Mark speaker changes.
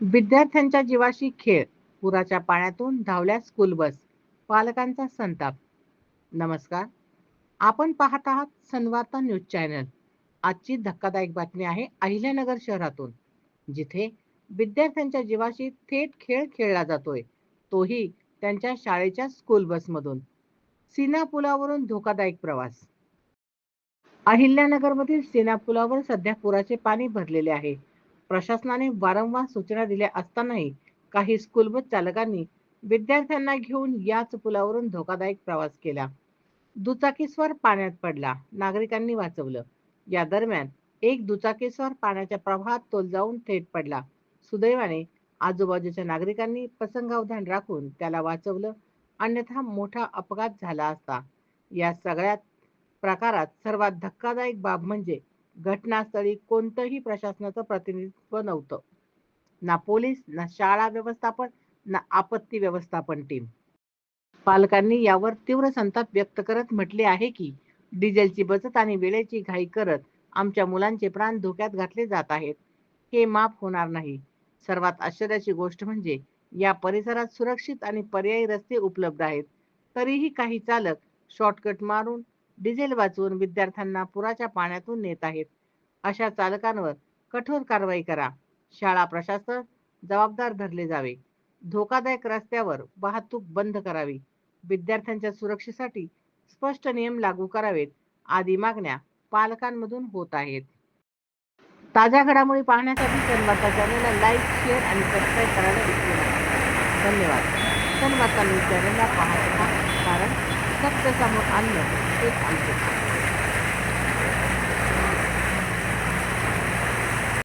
Speaker 1: विद्यार्थ्यांच्या जीवाशी खेळ पुराच्या पाण्यातून धावल्या स्कूल बस पालकांचा संताप. नमस्कार. आपण पाहत आहात सनवार्ता न्यूज चॅनल. आजची धक्कादायक बातमी आहे अहिल्यानगर शहरातून जिथे विद्यार्थ्यांच्या जीवाशी थेट खेळ खेळला जातोय. तोही त्यांच्या शाळेच्या स्कूल बसमधून सीना पुलावरून धोकादायक प्रवास. अहिल्यानगरमधील सीना पुलावर सध्या पुराचे पाणी भरलेले आहे. प्रशासनाने वारंवार सूचना दिल्या असतानाही काही स्कूल बस चालकांनी विद्यार्थ्यांना घेऊन याच पुलावरून धोकादायक प्रवास केला. दुचाकीस्वार पाण्यात पडला. नागरिकांनी वाचवलं. या दरम्यान एक दुचाकीस्वार पाण्याच्या प्रवाहात तोल जाऊन थेट पडला. सुदैवाने आजूबाजूच्या नागरिकांनी प्रसंगावधान राखून त्याला वाचवलं. अन्यथा मोठा अपघात झाला असता. या सगळ्यात प्रकारात सर्वात धक्कादायक बाब म्हणजे घटनास्थळी कोणतंही प्रशासनाचं प्रतिनिधित्व नव्हतं. ना पोलीस ना शाळा व्यवस्थापन ना आपत्ती व्यवस्थापन टीम पालकांनी यावर तीव्र संताप व्यक्त करत म्हटले आहे की डिझेलची बचत आणि वेळेची घाई करत आमच्या मुलांचे प्राण धोक्यात घातले जात आहेत. हे माफ होणार नाही. सर्वात आश्चर्याची गोष्ट म्हणजे या परिसरात सुरक्षित आणि पर्यायी रस्ते उपलब्ध आहेत. तरीही काही चालक शॉर्टकट मारून डिझेल वाचवून विद्यार्थ्यांना पुराच्या पाण्यातून नेत आहेत. अशा चालकांवर कठोर कारवाई करा. शाळा प्रशासन जबाबदार धरले जावे. धोकादायक रस्त्यावर वाहतूक बंद करावी. विद्यार्थ्यांच्या सुरक्षेसाठी स्पष्ट नियम लागू करावेत. आदी मागण्या पालकांमधून होत आहेत. ताज्या घडामोडी पाहण्यासाठी सनवार्ता चॅनलला लाईक शेअर आणि सबस्क्राईब करायला विसरू नका. धन्यवाद. सनवार्ता न्यूज चॅनलला पाहत राहा कारण सत्य समोर आणणं हेच आमचे काम